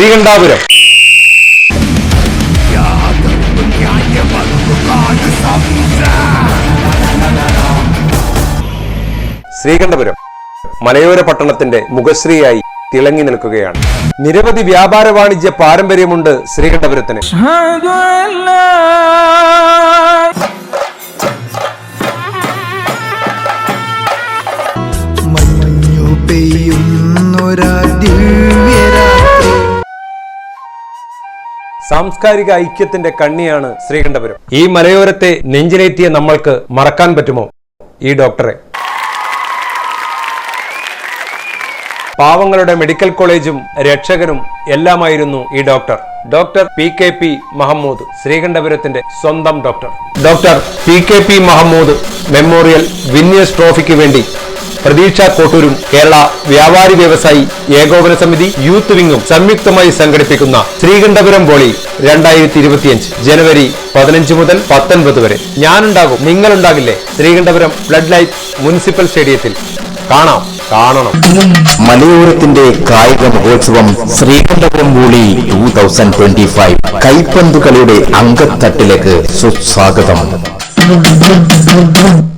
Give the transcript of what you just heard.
ശ്രീകണ്ഠാപുരം. ശ്രീകണ്ഠപുരം മലയോര പട്ടണത്തിന്റെ മുഖശ്രീയായി തിളങ്ങി നിൽക്കുകയാണ്. നിരവധി വ്യാപാര വാണിജ്യ പാരമ്പര്യമുണ്ട് ശ്രീകണ്ഠപുരത്തിന്. പെയ്യുന്നൊരാദ്യം സാംസ്കാരിക ഐക്യത്തിന്റെ കണ്ണിയാണ് ശ്രീകണ്ഠപുരം. ഈ മലയോരത്തെ നെഞ്ചിലേറ്റിയ നമ്മൾക്ക് മറക്കാൻ പറ്റുമോ? ഈ ഡോക്ടറെ. പാവങ്ങളുടെ മെഡിക്കൽ കോളേജും രക്ഷകനും എല്ലാമായിരുന്നു ഈ doctor. Doctor P K P Mahmood ശ്രീകണ്ഠപുരത്തിന്റെ സ്വന്തം doctor. Doctor P K P Mahmood memorial winners ട്രോഫിക്ക് വേണ്ടി പ്രതീക്ഷ കോട്ടൂരും കേരള വ്യാപാരി വ്യവസായി ഏകോപന സമിതി യൂത്ത് വിങ്ങും സംയുക്തമായി സംഘടിപ്പിക്കുന്ന ശ്രീകണ്ഠപുരം ബോളി രണ്ടായിരത്തി ഇരുപത്തിയഞ്ച് ജനുവരി പതിനഞ്ച് മുതൽ പത്തൊൻപത് വരെ. ഞാനുണ്ടാകും. നിങ്ങളുണ്ടാകില്ലേ? ശ്രീകണ്ഠപുരം ഫ്ലഡ് ലൈറ്റ് മുനിസിപ്പൽ സ്റ്റേഡിയത്തിൽ കാണാം. കാണണം. മലയോരത്തിന്റെ കായിക മഹോത്സവം Sreekandapuram volley two thousand twenty five കൈപ്പന്തുകളിയുടെ അങ്കത്തട്ടിലേക്ക് സുസ്വാഗതം.